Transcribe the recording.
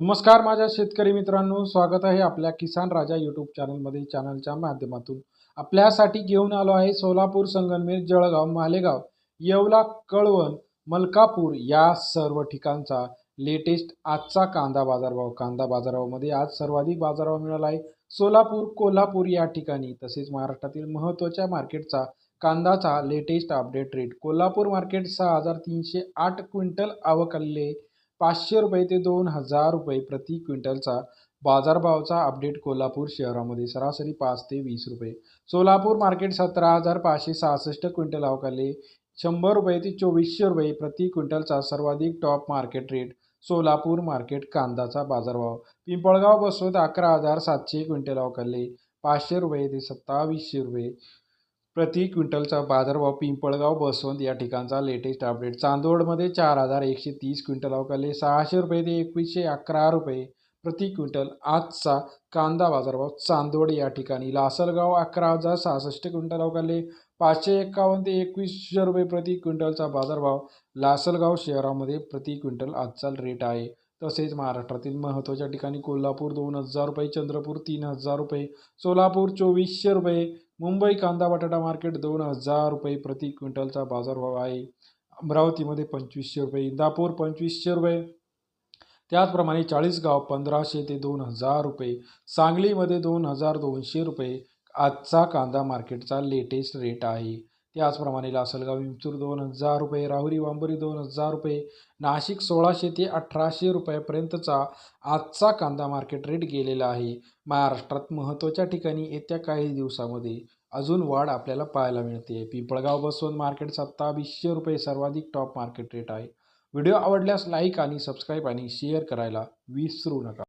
नमस्कार माझ्या शेतकरी मित्रांनो स्वागत आहे आपल्या किसान राजा यूट्यूब चॅनलमध्ये चॅनलच्या माध्यमातून. आपल्यासाठी घेऊन आलो आहे सोलापूर संगनमेर जळगाव मालेगाव येवला कळवण मलकापूर या सर्व ठिकाणचा लेटेस्ट आजचा कांदा बाजारभाव. कांदा बाजारभावामध्ये आज सर्वाधिक बाजारभाव मिळाला आहे. सोलापूर कोल्हापूर या ठिकाणी तसेच महाराष्ट्रातील महत्त्वाच्या मार्केटचा कांदाचा latest update rate Kolhapur market सहा हजार तीनशे आठ क्विंटल आवकले पाचशे रुपये ते दोन हजार रुपये प्रति क्विंटलचा बाजारभावाचा अपडेट कोल्हापूर शहरामध्ये. सरासरी पाच ते वीस रुपये. सोलापूर मार्केट सतरा हजार पाचशे सहासष्ट क्विंटल अवकाले. शंभर रुपये ते चोवीसशे रुपये प्रति क्विंटलचा सर्वाधिक top market rate Solapur market कांदाचा बाजारभाव. पिंपळगाव बसवत अकरा हजार सातशे क्विंटल अवकाले. पाचशे रुपये ते सत्तावीसशे रुपये. प्रति क्विंटलचा बाजारभाव पिंपळगाव बसवंत या ठिकाणचा लेटेस्ट अपडेट चांदोडमध्ये चार हजार एकशे तीस क्विंटल अवकाले सहाशे रुपये ते एकवीसशे अकरा रुपये प्रति क्विंटल. आजचा कांदा बाजारभाव चांदोड या ठिकाणी. लासलगाव अकरा हजार सहासष्ट क्विंटल अवकाले पाचशे एक्कावन्न ते एकवीसशे रुपये प्रति क्विंटलचा बाजारभाव. लासलगाव शहरामध्ये प्रति क्विंटल आजचा रेट आहे. तसेच महाराष्ट्रातील महत्त्वाच्या ठिकाणी कोल्हापूर दोन हजार रुपये चंद्रपूर तीन हजार रुपये सोलापूर चोवीसशे रुपये मुंबई कांदा बटाटा मार्केट दोन हजार रुपये प्रति क्विंटलचा बाजारभाव आहे. अमरावतीमध्ये पंचवीसशे रुपये इंदापूर पंचवीसशे रुपये. त्याचप्रमाणे चाळीसगाव पंधराशे ते दोन हजार रुपये सांगलीमध्ये दोन हजार दोनशे रुपये. आजचा कांदा मार्केटचा लेटेस्ट रेट आहे. त्याचप्रमाणे लासलगाव विंचूर दोन हजार रुपये राहुरी वांबरी दोन हजार रुपये नाशिक सोळाशे ते अठराशे रुपयापर्यंतचा आजचा कांदा मार्केट रेट गेलेला आहे. महाराष्ट्रात महत्त्वाच्या ठिकाणी येत्या काही दिवसामध्ये अजून वाढ आपल्याला पाहायला मिळते. पिंपळगाव बसवंत मार्केट सत्तावीसशे रुपये सर्वाधिक टॉप मार्केट रेट आहे. व्हिडिओ आवडल्यास लाईक आणि सबस्क्राईब आणि शेअर करायला विसरू नका.